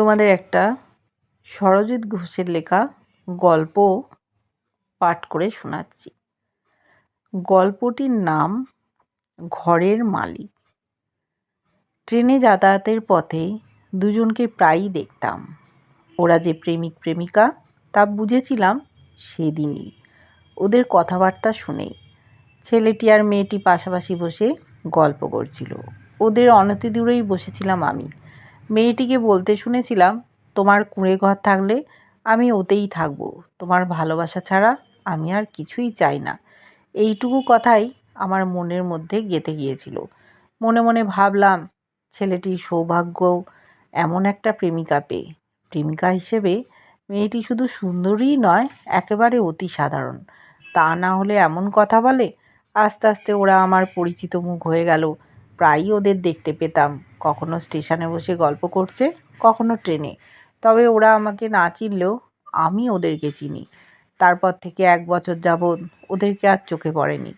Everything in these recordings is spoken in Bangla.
তোমাদের একটা সরজিৎ ঘোষের লেখা গল্প পাঠ করে শোনাচ্ছি। গল্পটির নাম ঘরের মালিক। ট্রেনে যাতায়াতের পথে দুজনকে প্রায়ই দেখতাম। ওরা যে প্রেমিক প্রেমিকা, তা বুঝেছিলাম সেদিনই। ওদের কথাবার্তা শুনেই ছেলেটি আর মেয়েটি পাশাপাশি বসে গল্প করছিল। ওদের অনতি দূরেই বসেছিলাম আমি। মেয়েটিকে বলতে শুনেছিলাম, তোমার কুঁড়ে ঘর থাকলে আমি ওতেই থাকব। তোমার ভালোবাসা ছাড়া আমি আর কিছুই চাই না। এইটুকু কথাই আমার মনের মধ্যে গেঁথে গিয়েছিল। মনে মনে ভাবলাম, ছেলেটির সৌভাগ্য এমন একটা প্রেমিকা পেয়ে। প্রেমিকা হিসেবে মেয়েটি শুধু সুন্দরীই নয়, একেবারে অতি সাধারণ। তা না হলে এমন কথা বলে, আস্তে আস্তে ওরা আমার পরিচিত মুখ হয়ে গেল। প্রায়ই ওদের দেখতে পেতাম। কখনো স্টেশনে বসে গল্প করছে, কখনো ট্রেনে। তবে ওরা আমাকে না চিনলেও আমি ওদেরকে চিনি। তারপর থেকে এক বছর যাবৎ ওদেরকে আর চোখে পড়েনি।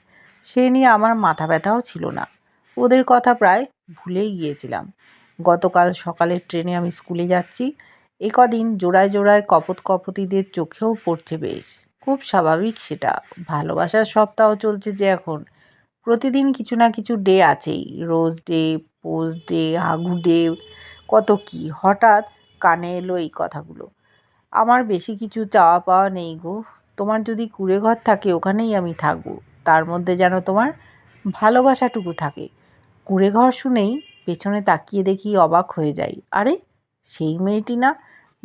সে নিয়ে আমার মাথা ব্যথাও ছিল না। ওদের কথা প্রায় ভুলেই গিয়েছিলাম। গতকাল সকালের ট্রেনে আমি স্কুলে যাচ্ছি। এ কদিন জোড়ায় জোড়ায় কপত কপতিদের চোখেও পড়ছে বেশ। খুব স্বাভাবিক সেটা। ভালোবাসার সপ্তাহ চলছে যে এখন। প্রতিদিন কিছু না কিছু ডে আছেই। রোজ ডে পোজ ডে হাগু ডে কত কি? হঠাৎ কানে এলো এই কথাগুলো। আমার বেশি কিছু চাওয়া পাওয়া নেই গো। তোমার যদি কুড়ে ঘর থাকে, ওখানেই আমি থাকব। তার মধ্যে যেন তোমার ভালোবাসাটুকু থাকে। কুড়ে ঘর শুনেই পেছনে তাকিয়ে দেখি অবাক হয়ে যাই। আরে, সেই মেয়েটি না?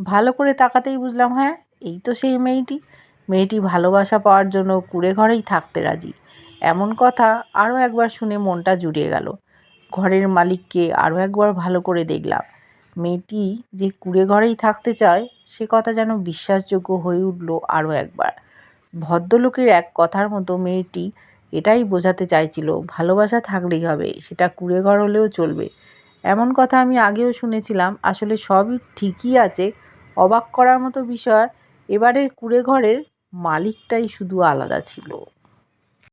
ভালো করে তাকাতেই বুঝলাম হ্যাঁ এই তো সেই মেয়েটি। মেয়েটি ভালোবাসা পাওয়ার জন্য কুড়ে ঘরেই থাকতে রাজি। এমন কথা আরও একবার শুনে মনটা জুড়িয়ে গেল। ঘরের মালিককে আরও একবার ভালো করে দেখলাম। মেয়েটি যে কুড়ে ঘরেই থাকতে চায়, সে কথা যেন বিশ্বাসযোগ্য হয়ে উঠল আরও একবার। ভদ্রলোকের এক কথার মতো মেয়েটি এটাই বোঝাতে চাইছিল, ভালোবাসা থাকলেই হবে, সেটা কুড়ে ঘর হলেও চলবে। এমন কথা আমি আগেও শুনেছিলাম, আসলে সবই ঠিকই আছে। অবাক করার মতো বিষয়, এবারের কুড়ে ঘরের মালিকটাই শুধু আলাদা ছিল।